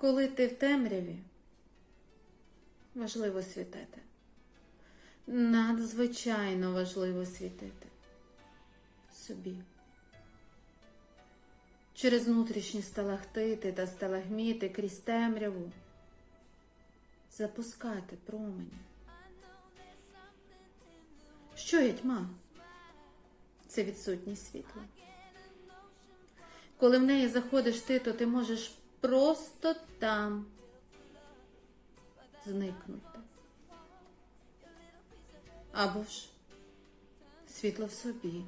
Коли ти в темряві, важливо світити. Надзвичайно важливо світити собі. Через внутрішні сталахтити та сталагміти крізь темряву запускати промені. Що є тьма? Це відсутність світла. Коли в неї заходиш ти, то ти можеш просто там зникнути. Або ж світло в собі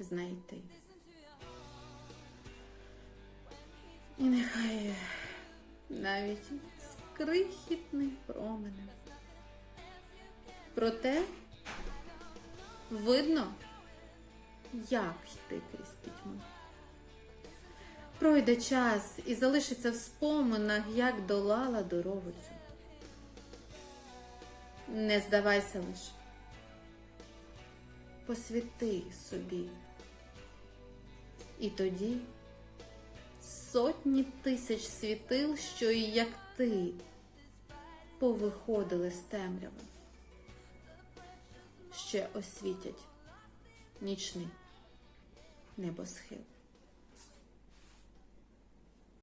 знайти. І нехай навіть з крихітним променем. Проте видно, як йти крізь пітьму. Пройде час і залишиться в споминах, як долала дорогу цю. Не здавайся лише. Посвіти собі. І тоді сотні тисяч світил, що і як ти повиходили з темряви, ще освітять нічний небосхил.